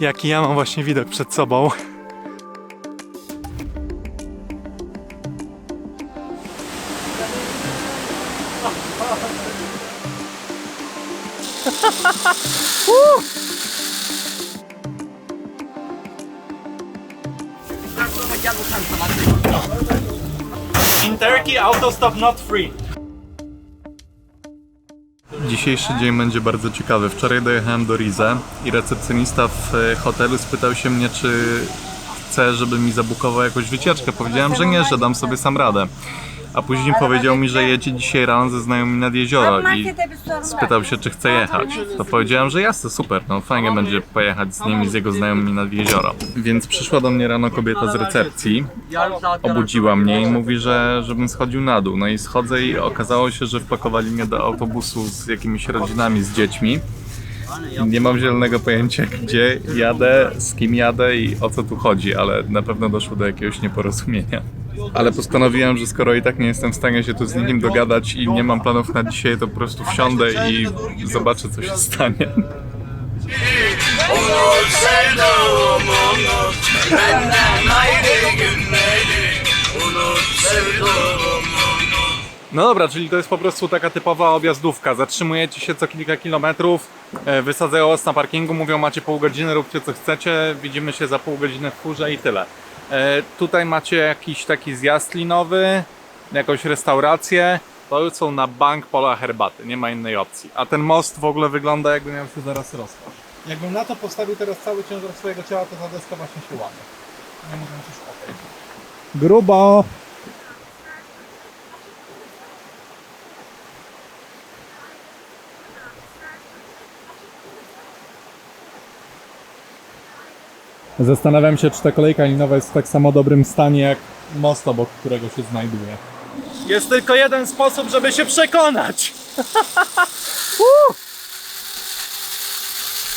jaki ja mam właśnie widok przed sobą. In Turkey, autostop not free. Dzisiejszy dzień będzie bardzo ciekawy. Wczoraj dojechałem do Rize i recepcjonista w e, hotelu spytał się mnie, czy chcę, żeby mi zabukował jakąś wycieczkę. Powiedziałem, że nie, że dam sobie sam radę. A później powiedział mi, że jedzie dzisiaj rano ze znajomymi nad jezioro i spytał się, czy chcę jechać. To powiedziałem, że jasne, super, no fajnie będzie pojechać z nimi, z jego znajomymi nad jezioro. Więc przyszła do mnie rano kobieta z recepcji, obudziła mnie i mówi, że żebym schodził na dół. No i schodzę i okazało się, że wpakowali mnie do autobusu z jakimiś rodzinami, z dziećmi. I nie mam zielonego pojęcia, gdzie jadę, z kim jadę i o co tu chodzi, ale na pewno doszło do jakiegoś nieporozumienia. Ale postanowiłem, że skoro i tak nie jestem w stanie się tu z nikim dogadać i nie mam planów na dzisiaj, to po prostu wsiądę i zobaczę, co się stanie. No dobra, czyli to jest po prostu taka typowa objazdówka. Zatrzymujecie się co kilka kilometrów, e, wysadzają was na parkingu, mówią macie pół godziny, róbcie co chcecie, widzimy się za pół godziny w furze i tyle. E, Tutaj macie jakiś taki zjazd linowy, jakąś restaurację. To już są na bank pola herbaty, nie ma innej opcji. A ten most w ogóle wygląda jakby miał się zaraz rozpaść. Jakbym na to postawił teraz cały ciężar swojego ciała, to ta deska właśnie się łamie. Nie już o tej. Grubo! Zastanawiam się, czy ta kolejka linowa jest w tak samo dobrym stanie jak most, obok którego się znajduje. Jest tylko jeden sposób, żeby się przekonać. Uh!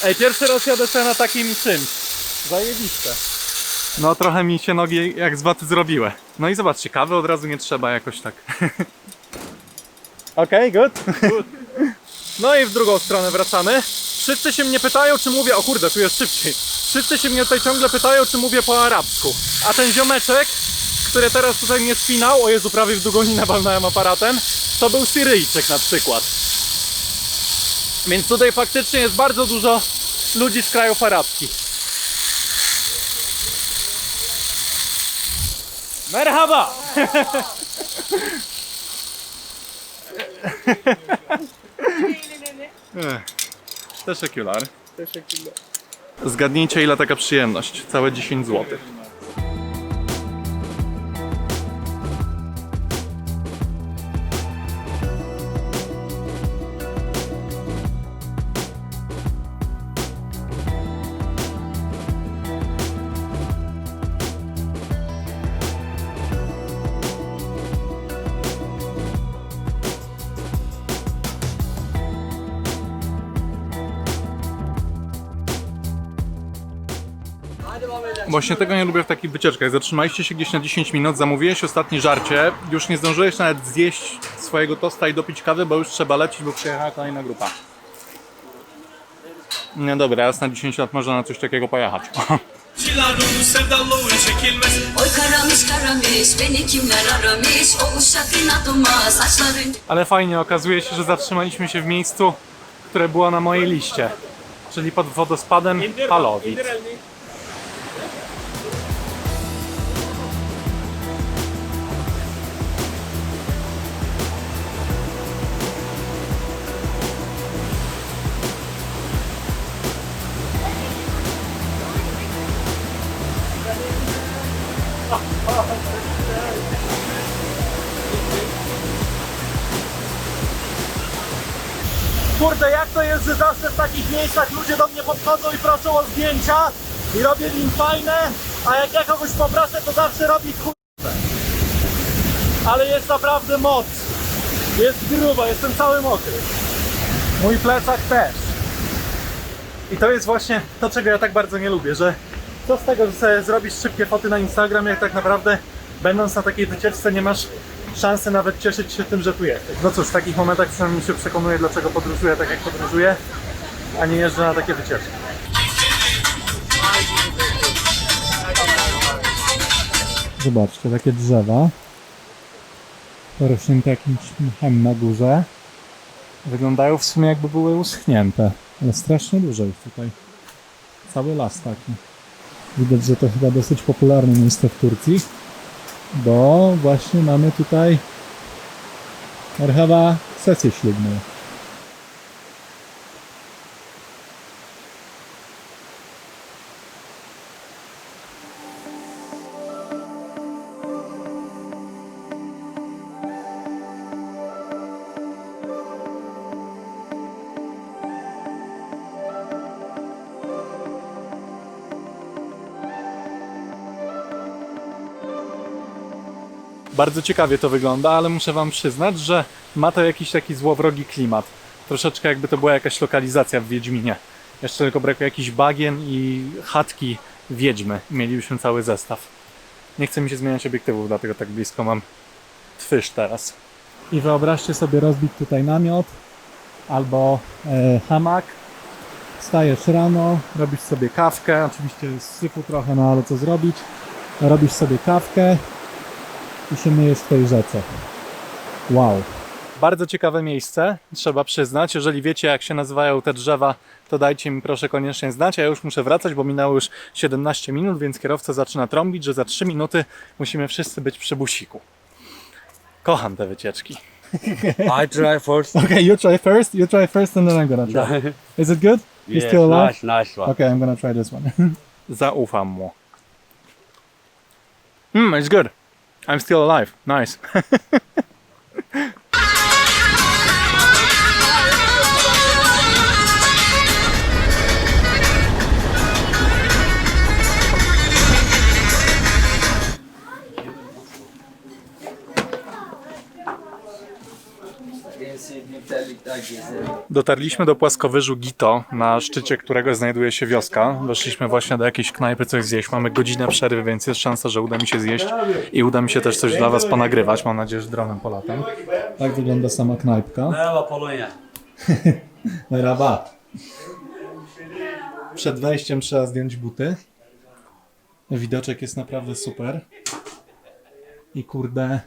Ej, pierwszy raz jadę sobie na takim czymś. Zajebiste. No trochę mi się nogi jak z waty zrobiły. No i zobaczcie, kawy od razu nie trzeba jakoś tak. Okej, good. No i w drugą stronę wracamy. Wszyscy się mnie pytają, czy mówię. O kurde, tu jest szybciej. Wszyscy się mnie tutaj ciągle pytają, czy mówię po arabsku. A ten ziomeczek, który teraz tutaj mnie spinał, o Jezu, prawie w długoninę walnąłem aparatem, to był Syryjczyk na przykład. Więc tutaj faktycznie jest bardzo dużo ludzi z krajów arabskich. Merhaba! Teşekkürler. Zgadnijcie ile taka przyjemność. Całe 10 zł. Właśnie tego nie lubię w takich wycieczkach. Zatrzymaliście się gdzieś na 10 minut, zamówiłeś ostatnie żarcie, już nie zdążyłeś nawet zjeść swojego tosta i dopić kawy, bo już trzeba lecieć, bo przyjechała kolejna grupa. No dobra, raz na 10 lat można na coś takiego pojechać. Ale fajnie, okazuje się, że zatrzymaliśmy się w miejscu, które było na mojej liście. Czyli pod wodospadem Palowic. Kurde, jak to jest, że zawsze w takich miejscach ludzie do mnie podchodzą i proszą o zdjęcia i robię im fajne, a jak ja kogoś poproszę, to zawsze robi kurde. Ale jest naprawdę moc. Jest grubo, jestem cały mokry. Mój plecak też. I to jest właśnie to, czego ja tak bardzo nie lubię, że co z tego, że sobie zrobisz szybkie foty na Instagram, jak tak naprawdę będąc na takiej wycieczce nie masz szansy nawet cieszyć się tym, że tu jesteś. No cóż, w takich momentach przynajmniej się przekonuję, dlaczego podróżuję tak jak podróżuję, a nie jeżdżę na takie wycieczki. Zobaczcie, takie drzewa. Porośnięte jakimś mchem na górze. Wyglądają w sumie jakby były uschnięte, ale strasznie dużo ich tutaj. Cały las taki. Widać, że to chyba dosyć popularne miejsce w Turcji, bo właśnie mamy tutaj Merhaba sesję ślubną. Bardzo ciekawie to wygląda, ale muszę Wam przyznać, że ma to jakiś taki złowrogi klimat. Troszeczkę jakby to była jakaś lokalizacja w Wiedźminie. Jeszcze tylko brakuje jakichś bagien i chatki Wiedźmy. Mielibyśmy cały zestaw. Nie chce mi się zmieniać obiektywów, dlatego tak blisko mam twyż teraz. I wyobraźcie sobie rozbić tutaj namiot albo e, hamak. Wstajesz rano, robisz sobie kawkę, oczywiście jest syfu trochę, no ale co zrobić? Robisz sobie kawkę, i się myjesz w tej rzece. Wow. Bardzo ciekawe miejsce, trzeba przyznać. Jeżeli wiecie, jak się nazywają te drzewa, to dajcie mi proszę koniecznie znać. Ja już muszę wracać, bo minęło już 17 minut, więc kierowca zaczyna trąbić, że za 3 minuty musimy wszyscy być przy busiku. Kocham te wycieczki. I try first. Okay, you try first, you try first and then I'm gonna try. Is it good? You Yes, still alive? nice, nice one. Okay, I'm gonna try this one. Zaufam mu. Mm, it's good. I'm still alive. Nice. Dotarliśmy do płaskowyżu Gito, na szczycie którego znajduje się wioska. Weszliśmy właśnie do jakiejś knajpy coś zjeść. Mamy godzinę przerwy, więc jest szansa, że uda mi się zjeść i uda mi się też coś dla Was ponagrywać. Mam nadzieję, że dronem polatem. Tak wygląda sama knajpka. Merhaba Polonia. Merhaba. Przed wejściem trzeba zdjąć buty. Widoczek jest naprawdę super. I kurde,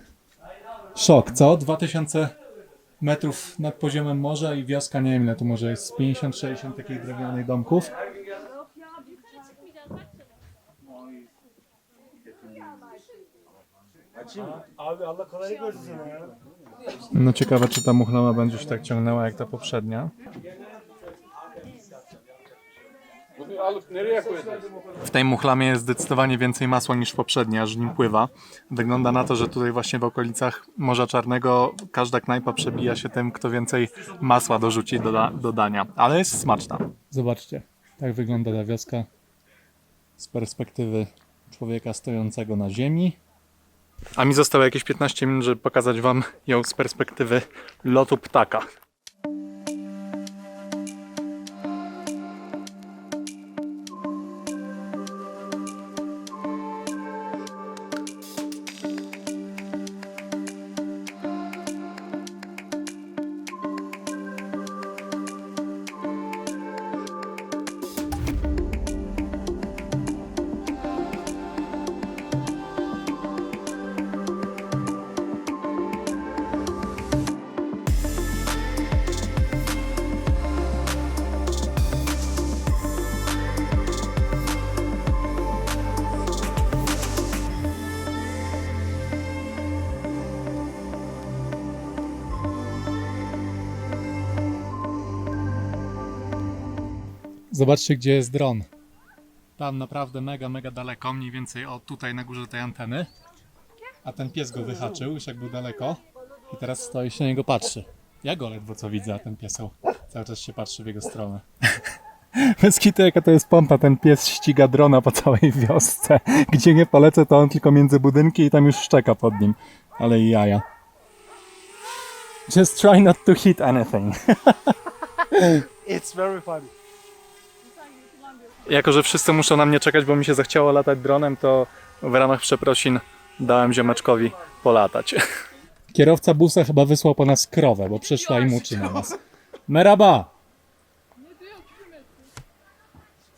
szok, co? 2000 metrów nad poziomem morza i wioska, nie wiem ile tu może jest, 50-60 takich drewnianych domków. No ciekawe, czy ta muchlama będzie się tak ciągnęła jak ta poprzednia. W tej muchlamie jest zdecydowanie więcej masła niż w poprzedniej, aż nim pływa. Wygląda na to, że tutaj właśnie w okolicach Morza Czarnego każda knajpa przebija się tym, kto więcej masła dorzuci do, do dania. Ale jest smaczna. Zobaczcie, tak wygląda ta wioska z perspektywy człowieka stojącego na ziemi. A mi zostało jakieś 15 minut, żeby pokazać Wam ją z perspektywy lotu ptaka. Zobaczcie, gdzie jest dron. Tam naprawdę mega, mega daleko, mniej więcej o tutaj na górze tej anteny. A ten pies go wyhaczył, już jak był daleko. I teraz stoi się na niego patrzy. Ja go ledwo co widzę, a ten pieseł cały czas się patrzy w jego stronę. Bez kitu, jaka to jest pompa, ten pies ściga drona po całej wiosce. Gdzie nie polecę, to on tylko między budynki i tam już szczeka pod nim. Ale i jaja. Just try not to hit anything. It's very funny. Jako, że wszyscy muszą na mnie czekać, bo mi się zachciało latać dronem, to w ramach przeprosin dałem ziomeczkowi polatać. Kierowca busa chyba wysłał po nas krowę, bo przyszła i muczy na nas. Meraba!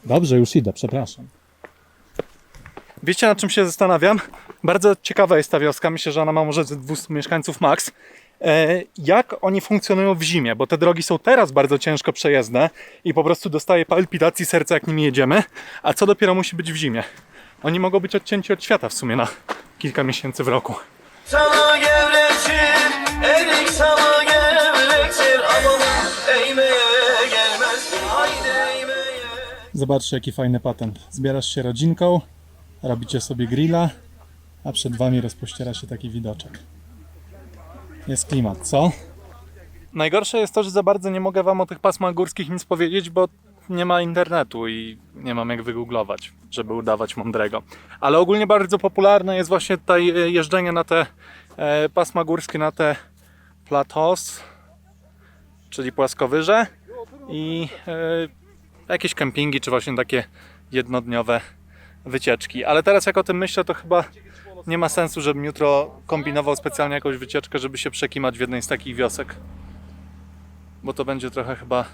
Dobrze, już idę, przepraszam. Wiecie nad czym się zastanawiam? Bardzo ciekawa jest ta wioska, myślę, że ona ma może ze 200 mieszkańców max. E, jak oni funkcjonują w zimie, bo te drogi są teraz bardzo ciężko przejezdne i po prostu dostaję palpitacji serca jak nimi jedziemy, a co dopiero musi być w zimie? Oni mogą być odcięci od świata w sumie na kilka miesięcy w roku. Sana Erik sana gelmez Haydi Zobaczcie jaki fajny patent. Zbierasz się rodzinką, robicie sobie grilla, a przed wami rozpościera się taki widoczek. Jest klimat, co? Najgorsze jest to, że za bardzo nie mogę wam o tych pasmach górskich nic powiedzieć, bo nie ma internetu i nie mam jak wygooglować, żeby udawać mądrego. Ale ogólnie bardzo popularne jest właśnie tutaj e, jeżdżenie na te e, pasma górskie, na te plateaus, czyli płaskowyże i e, jakieś kempingi, czy właśnie takie jednodniowe wycieczki. Ale teraz jak o tym myślę, to chyba nie ma sensu, żebym jutro kombinował specjalnie jakąś wycieczkę, żeby się przekimać w jednej z takich wiosek. Bo to będzie trochę chyba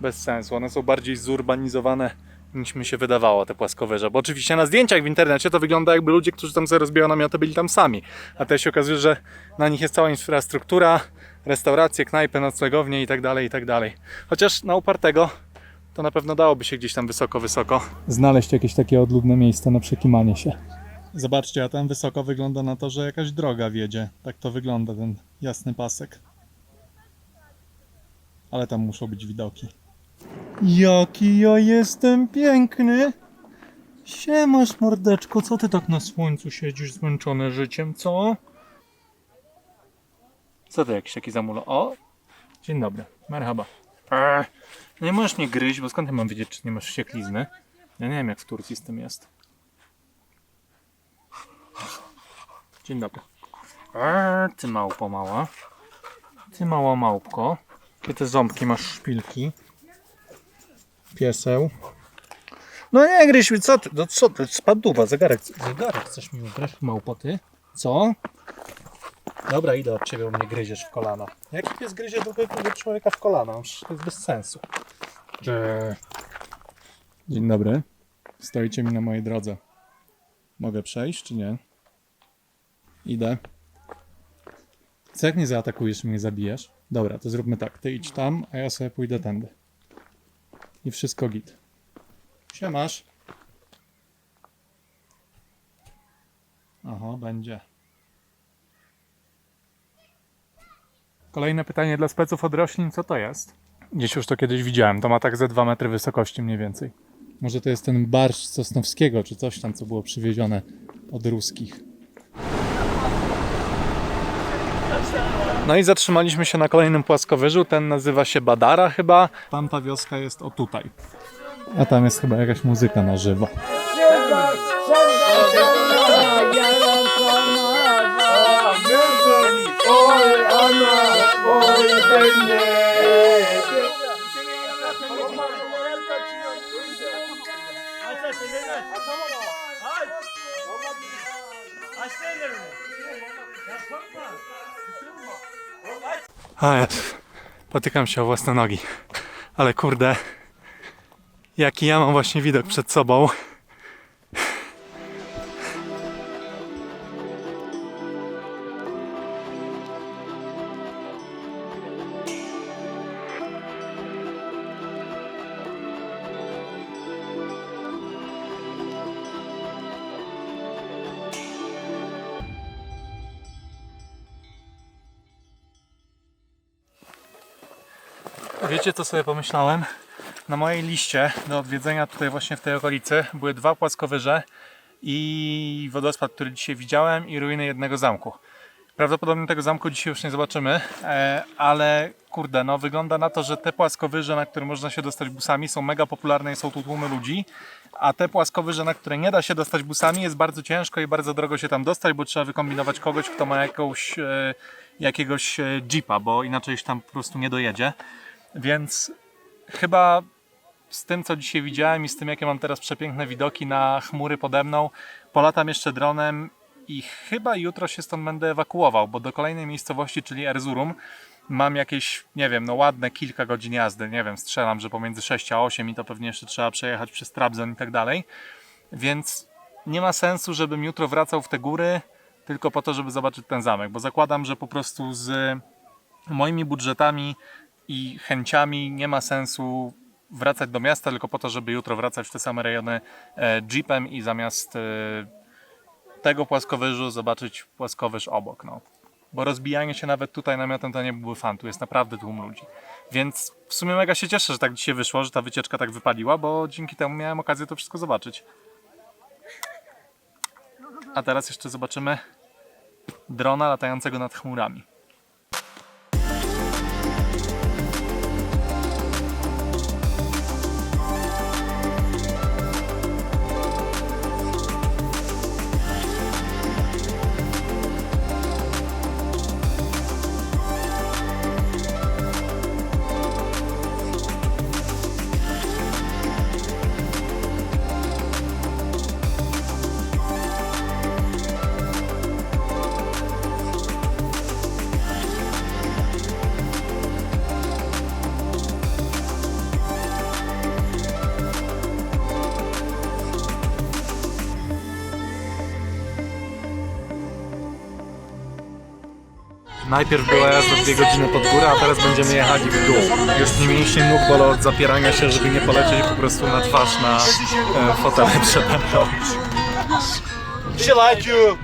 bez sensu. One są bardziej zurbanizowane niż mi się wydawało, te płaskowyże. Bo oczywiście na zdjęciach w internecie to wygląda jakby ludzie, którzy tam sobie rozbijają namioty, byli tam sami. A teraz się okazuje, że na nich jest cała infrastruktura, restauracje, knajpy, noclegownie i tak dalej, i tak dalej. Chociaż na upartego to na pewno dałoby się gdzieś tam wysoko, wysoko. Znaleźć jakieś takie odludne miejsce na przekimanie się. Zobaczcie, a tam wysoko wygląda na to, że jakaś droga wiedzie. Tak to wygląda ten jasny pasek. Ale tam muszą być widoki. Jaki ja jestem piękny! Siemasz, mordeczko, co ty tak na słońcu siedzisz zmęczony życiem, co? Co to jakiś taki zamulo? O! Dzień dobry, merhaba. Eee, nie możesz mnie gryźć, bo skąd ja mam wiedzieć, czy nie masz wścieklizny? Ja nie wiem, jak w Turcji z tym jest. Dzień dobry. Eee, ty małpo mała. Ty mała małpko. Ty te ząbki masz szpilki. Pieseł. No nie gryź mi, co ty? No co ty? Spaduwa, zegarek. Zegarek chcesz mi ukraść, małpo ty? Co? Dobra, idę od ciebie, bo mnie gryziesz w kolana. Jaki pies gryzie drugiego człowieka w kolana? To jest bez sensu. Dzień dobry. Stoicie mi na mojej drodze. Mogę przejść, czy nie? Idę. Co jak mnie zaatakujesz i mnie zabijesz? Dobra, to zróbmy tak. Ty idź tam, a ja sobie pójdę tędy. I wszystko git. Siemasz. Aha, będzie. Kolejne pytanie dla speców od roślin, co to jest? Gdzieś już to kiedyś widziałem, to ma tak ze 2 metry wysokości mniej więcej. Może to jest ten barszcz Sosnowskiego, czy coś tam, co było przywiezione od ruskich. No i zatrzymaliśmy się na kolejnym płaskowyżu, ten nazywa się Badara chyba. Tamta wioska jest o tutaj. A tam jest chyba jakaś muzyka na żywo. A ja potykam się o własne nogi. Ale kurde, jaki ja mam właśnie widok przed sobą. Wiecie co sobie pomyślałem? Na mojej liście do odwiedzenia tutaj właśnie w tej okolicy były dwa płaskowyże i wodospad, który dzisiaj widziałem i ruiny jednego zamku. Prawdopodobnie tego zamku dzisiaj już nie zobaczymy, e, ale kurde, no wygląda na to, że te płaskowyże, na które można się dostać busami są mega popularne i są tu tłumy ludzi, a te płaskowyże, na które nie da się dostać busami jest bardzo ciężko i bardzo drogo się tam dostać, bo trzeba wykombinować kogoś, kto ma jakąś, e, jakiegoś e, jeepa, bo inaczej się tam po prostu nie dojedzie. Więc chyba z tym, co dzisiaj widziałem i z tym, jakie mam teraz przepiękne widoki na chmury pode mną, polatam jeszcze dronem i chyba jutro się stąd będę ewakuował, bo do kolejnej miejscowości, czyli Erzurum, mam jakieś, nie wiem, no ładne kilka godzin jazdy, nie wiem, strzelam, że pomiędzy 6 a 8 i to pewnie jeszcze trzeba przejechać przez Trabzon i tak dalej, więc nie ma sensu, żebym jutro wracał w te góry tylko po to, żeby zobaczyć ten zamek, bo zakładam, że po prostu z moimi budżetami i chęciami nie ma sensu wracać do miasta tylko po to, żeby jutro wracać w te same rejony e, jeepem i zamiast e, tego płaskowyżu zobaczyć płaskowyż obok. No. Bo rozbijanie się nawet tutaj namiotem to nie byłby fan, tu jest naprawdę tłum ludzi. Więc w sumie mega się cieszę, że tak dzisiaj wyszło, że ta wycieczka tak wypaliła, bo dzięki temu miałem okazję to wszystko zobaczyć. A teraz jeszcze zobaczymy drona latającego nad chmurami. Najpierw była jazda dwie godziny pod górę, a teraz będziemy jechali w dół. Już nie mieliście nóg bolą od zapierania się, żeby nie polecieć po prostu na twarz na e, fotele przede mną. She like you.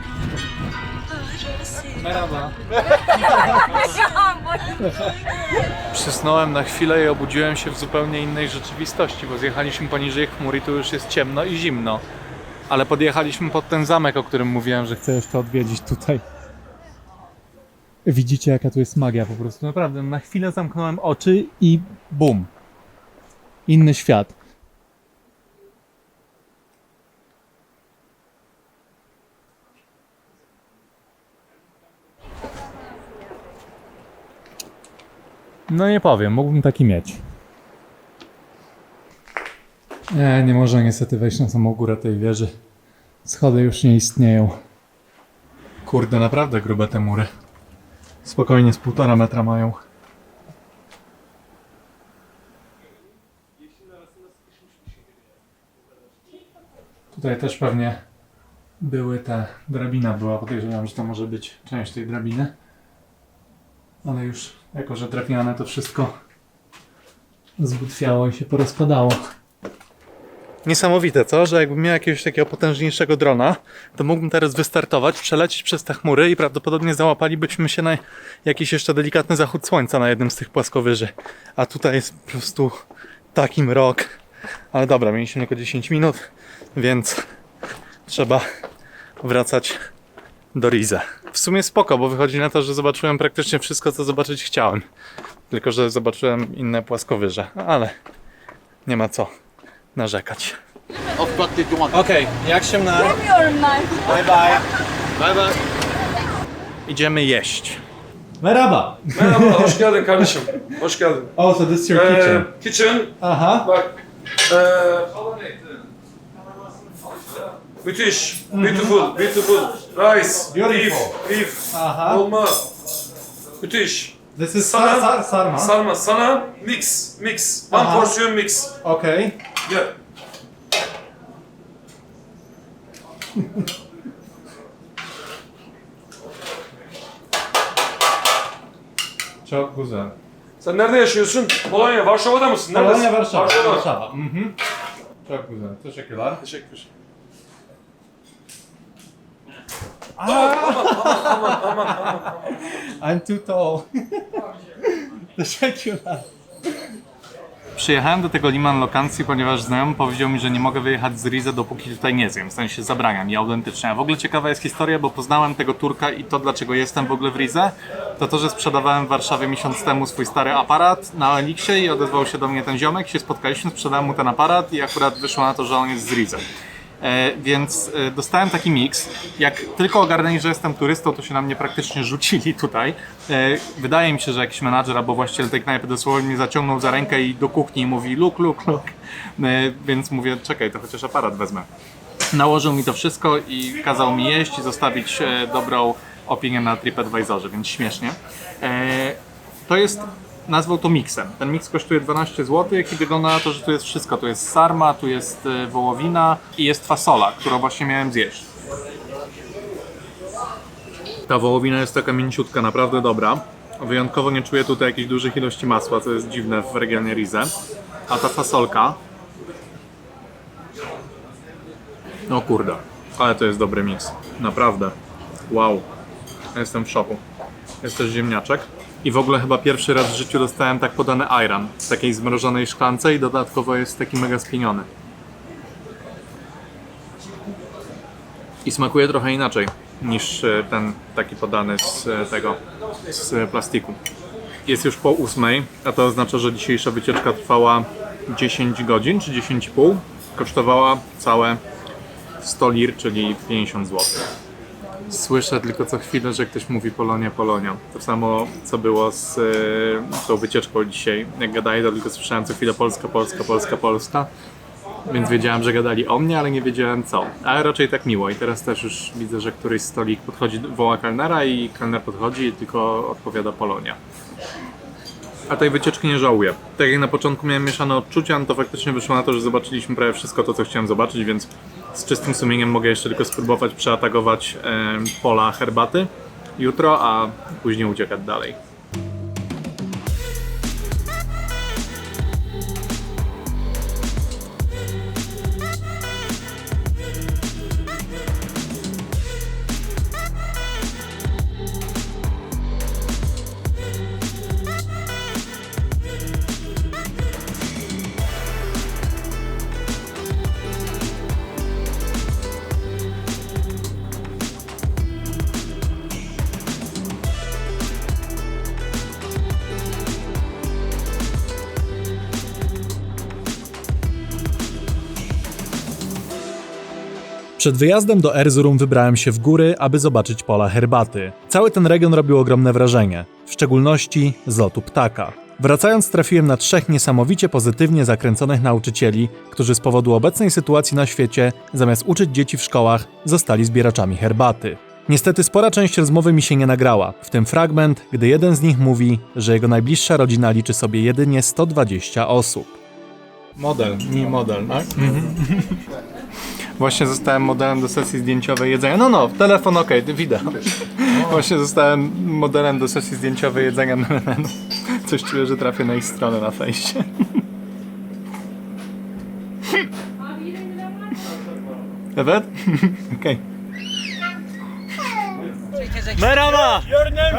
Przysnąłem na chwilę i obudziłem się w zupełnie innej rzeczywistości, bo zjechaliśmy poniżej chmur i tu już jest ciemno i zimno. Ale podjechaliśmy pod ten zamek, o którym mówiłem, że chcę jeszcze odwiedzić tutaj. Widzicie, jaka tu jest magia po prostu. Naprawdę, na chwilę zamknąłem oczy i bum. Inny świat. No nie powiem, mógłbym taki mieć. Nie, nie można niestety wejść na samą górę tej wieży. Schody już nie istnieją. Kurde, naprawdę grube te mury. Spokojnie z półtora metra mają. Tutaj też pewnie były te drabina była, podejrzewam, że to może być część tej drabiny. Ale już, jako że drewniane to wszystko zbutwiało i się porozpadało. Niesamowite, co? Że jakbym miał jakiegoś takiego potężniejszego drona, to mógłbym teraz wystartować, przelecieć przez te chmury i prawdopodobnie załapalibyśmy się na jakiś jeszcze delikatny zachód słońca na jednym z tych płaskowyży. A tutaj jest po prostu taki mrok. Ale dobra, mieliśmy tylko 10 minut, więc trzeba wracać do Rize. W sumie spoko, bo wychodzi na to, że zobaczyłem praktycznie wszystko, co zobaczyć chciałem. Tylko, że zobaczyłem inne płaskowyże, ale nie ma co narzekać. Okej, jak się na... Bye bye. Bye bye. Idziemy jeść. Merhaba. Merhaba, hoş geldin kardeşim. Hoş geldin. Oh, so this is your Ee, kitchen. kitchen, Aha. bak. Ee, müthiş, beautiful, beautiful. Rice, Beautiful. beef, beef, Aha. olma. Müthiş. This is Sana- sar, sar, sarma. Sarma, sana mix, mix. One Aha. portion mix. Okay. Yeah. Çok güzel. Sen nerede yaşıyorsun? Polonya, Varşova'da mısın? Neredesin? Polonia, Warszawa. Varşova. Warszawa. Mhm. Çok güzel. Teşekkürler. Teşekkür. I'm too tall. Teşekkürler. Przyjechałem do tego Liman Lokancji, ponieważ znajomy powiedział mi, że nie mogę wyjechać z Rize, dopóki tutaj nie zjem. W sensie zabrania mi autentycznie. A w ogóle ciekawa jest historia, bo poznałem tego Turka i to, dlaczego jestem w ogóle w Rize, to to, że sprzedawałem w Warszawie miesiąc temu swój stary aparat na Elixie i odezwał się do mnie ten ziomek, się spotkaliśmy, sprzedałem mu ten aparat i akurat wyszło na to, że on jest z Rize. E, więc e, dostałem taki miks. Jak tylko ogarnęli, że jestem turystą, to się na mnie praktycznie rzucili tutaj. E, wydaje mi się, że jakiś menadżer albo właściciel tej knajpy dosłownie mnie zaciągnął za rękę i do kuchni mówi luk, luk, luk. Więc mówię, czekaj, to chociaż aparat wezmę. Nałożył mi to wszystko i kazał mi jeść i zostawić dobrą opinię na TripAdvisorze, więc śmiesznie. To jest, nazwał to miksem. Ten miks kosztuje 12 zł i wygląda na to, że tu jest wszystko. Tu jest sarma, tu jest e, wołowina i jest fasola, którą właśnie miałem zjeść. Ta wołowina jest taka mięciutka, naprawdę dobra. Wyjątkowo nie czuję tutaj jakiejś dużych ilości masła, co jest dziwne w regionie Rize. A ta fasolka... No kurde, ale to jest dobry miks. Naprawdę. Wow. Jestem w szoku. Jest też ziemniaczek. I w ogóle chyba pierwszy raz w życiu dostałem tak podany ayran w takiej zmrożonej szklance i dodatkowo jest taki mega spieniony. I smakuje trochę inaczej niż e, ten taki podany z e, tego, z plastiku. Jest już po ósmej, a to oznacza, że dzisiejsza wycieczka trwała 10 godzin czy 10,5. Kosztowała całe 100 lir, czyli 50 zł. Słyszę tylko co chwilę, że ktoś mówi Polonia, Polonia. To samo co było z e, tą wycieczką dzisiaj. Jak gadali, to tylko słyszałem co chwilę Polska, Polska, Polska, Polska. Więc wiedziałem, że gadali o mnie, ale nie wiedziałem co. Ale raczej tak miło. I teraz też już widzę, że któryś stolik podchodzi, woła kelnera i kelner podchodzi i tylko odpowiada Polonia. A tej wycieczki nie żałuję. Tak jak na początku miałem mieszane odczucia, no to faktycznie wyszło na to, że zobaczyliśmy prawie wszystko to, co chciałem zobaczyć, więc z czystym sumieniem mogę jeszcze tylko spróbować przeatakować pola herbaty jutro, a później uciekać dalej. Przed wyjazdem do Erzurum wybrałem się w góry, aby zobaczyć pola herbaty. Cały ten region robił ogromne wrażenie, w szczególności z lotu ptaka. Wracając trafiłem na trzech niesamowicie pozytywnie zakręconych nauczycieli, którzy z powodu obecnej sytuacji na świecie, zamiast uczyć dzieci w szkołach, zostali zbieraczami herbaty. Niestety spora część rozmowy mi się nie nagrała, w tym fragment, gdy jeden z nich mówi, że jego najbliższa rodzina liczy sobie jedynie 120 osób. Model, nie model, tak? Właśnie zostałem modelem do sesji zdjęciowej jedzenia. No, no, telefon ok, wideo. Właśnie zostałem modelem do sesji zdjęciowej jedzenia melemenu. Coś czuję, że trafię na ich stronę na fejsie. Evet? Okej. Merhaba. Your name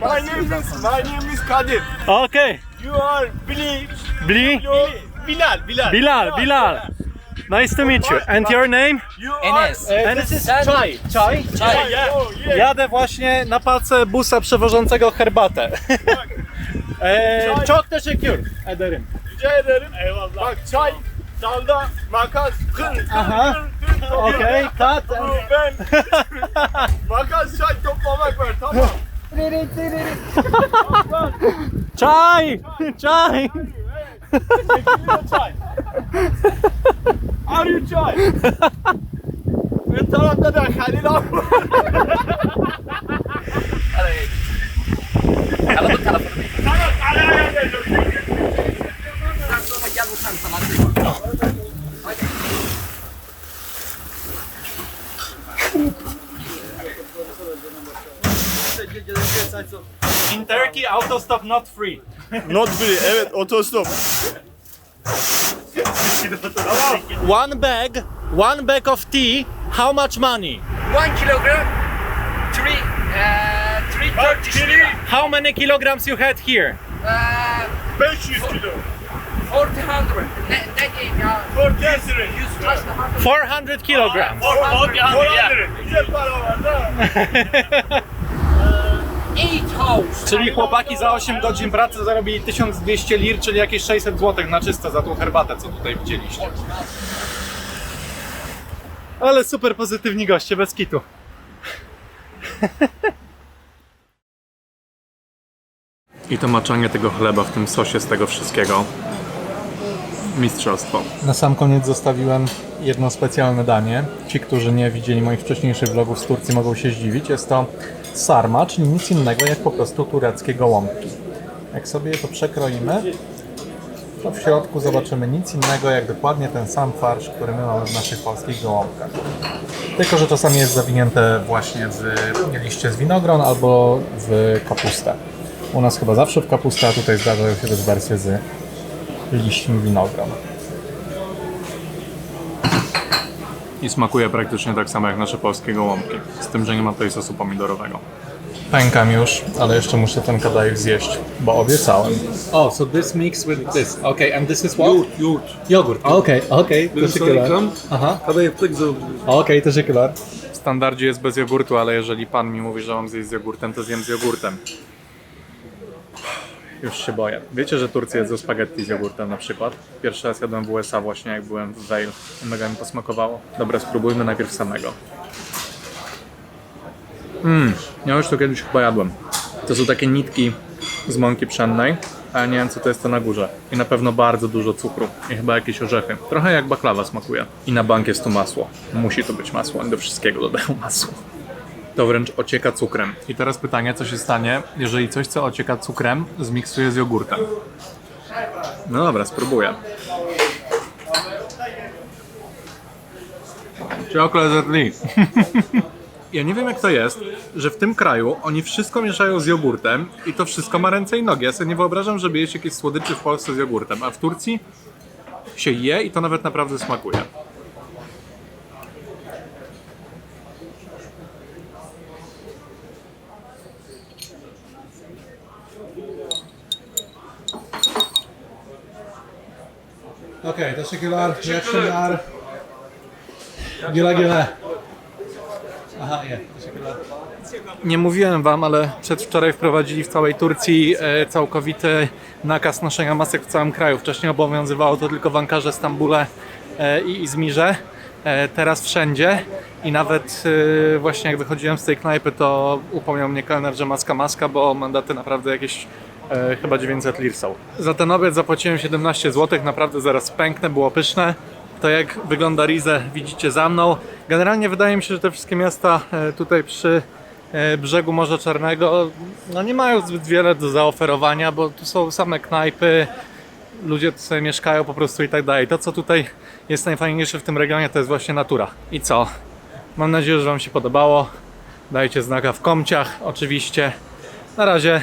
My name is my name is Kadir. Okay. You are Billy. Bli. Bilal. Bilal. Bilal. Bilal. Nice to meet you. And your name? Enes. Enes. This is chai. Chai? Yeah. Oh. Jadę właśnie na palce busa przewożącego herbatę. Eee, çok teşekkür ederim. Rica ederim. Eyvallah. Bak çay, dalda, makas, kır, kır, Aha. kır, kır. topla. Okey, kat. Bu ben. makas, çay toplamak var, tamam. Çay. Çay. Geliyor çay. Are you çay? Bir tarafta da Halil abi. var. Tamam, araya geliyorum. In Turkey, autostop not free. Not free. Evet otostop. One bag, one bag of tea, how much money? One kilogram, three, uh, three Turkish lira. How many kilograms you had here? Uh, 500 kilo. 400. Ne, ne diyeyim ya? 400 lira. 100 kaç 400 kilograms. 400 lira. Güzel para 8 house. Czyli chłopaki za 8 godzin pracy zarobili 1200 lir, czyli jakieś 600 zł na czysto za tą herbatę, co tutaj widzieliście. Ale super pozytywni goście, bez kitu. I to maczanie tego chleba w tym sosie z tego wszystkiego. Mistrzostwo. Na sam koniec zostawiłem jedno specjalne danie. Ci, którzy nie widzieli moich wcześniejszych vlogów z Turcji mogą się zdziwić. Jest to sarma, czyli nic innego jak po prostu tureckie gołąbki. Jak sobie to przekroimy, to w środku zobaczymy nic innego jak dokładnie ten sam farsz, który my mamy w naszych polskich gołąbkach. Tylko, że czasami jest zawinięte właśnie w liście z winogron albo w kapustę. U nas chyba zawsze w kapustę, a tutaj zdarzają się też wersje z liśćmi winogron. I smakuje praktycznie tak samo jak nasze polskie gołąbki. Z tym, że nie ma tutaj sosu pomidorowego. Pękam już, ale jeszcze muszę ten kadajek zjeść, bo obiecałem. Oh, so this mix with this. Okay, and this is what? Yoğurt, yoğurt. Yogurt. Okej, okej, teşekkürler. Aha, Kadayıf da güzel oluyor. okej, teşekkürler. W standardzie jest bez jogurtu, ale jeżeli pan mi mówi, że mam zjeść z jogurtem, to zjem z jogurtem. Już się boję. Wiecie, że Turcja jedzą spaghetti z jogurtem na przykład? Pierwszy raz jadłem w USA właśnie, jak byłem w Vail. Mega mi to smakowało. Dobra, spróbujmy najpierw samego. Mmm, ja już to kiedyś chyba jadłem. To są takie nitki z mąki pszennej, ale nie wiem co to jest to na górze. I na pewno bardzo dużo cukru i chyba jakieś orzechy. Trochę jak baklawa smakuje. I na bank jest tu masło. Musi to być masło, oni do wszystkiego dodają masło. To wręcz ocieka cukrem. I teraz pytanie, co się stanie, jeżeli coś, co ocieka cukrem, zmiksuję z jogurtem. No dobra, spróbuję. Chocolate Lee. Ja nie wiem jak to jest, że w tym kraju oni wszystko mieszają z jogurtem i to wszystko ma ręce i nogi. Ja sobie nie wyobrażam, żeby jeść jakieś słodyczy w Polsce z jogurtem, a w Turcji się je i to nawet naprawdę smakuje. Okej, teşekkürler. İyi akşamlar. Güle güle. Aha, nie, teşekkürler. Nie mówiłem wam, ale przedwczoraj wprowadzili w całej Turcji e, całkowity nakaz noszenia masek w całym kraju. Wcześniej obowiązywało to tylko w Ankarze, Stambule e, i Izmirze. E, teraz wszędzie i nawet właśnie jak wychodziłem z tej knajpy, to upomniał mnie kelner, że maska maska, bo mandaty naprawdę jakieś e, chyba 900 lir są. Za ten obiad zapłaciłem 17 zł, naprawdę zaraz pęknę, było pyszne. To jak wygląda Rize widzicie za mną. Generalnie wydaje mi się, że te wszystkie miasta e, tutaj przy e, brzegu Morza Czarnego no nie mają zbyt wiele do zaoferowania, bo tu są same knajpy, ludzie tu sobie mieszkają po prostu i tak dalej. To co tutaj jest najfajniejsze w tym regionie to jest właśnie natura. I co? Mam nadzieję, że Wam się podobało. Dajcie znaka w komciach oczywiście. Na razie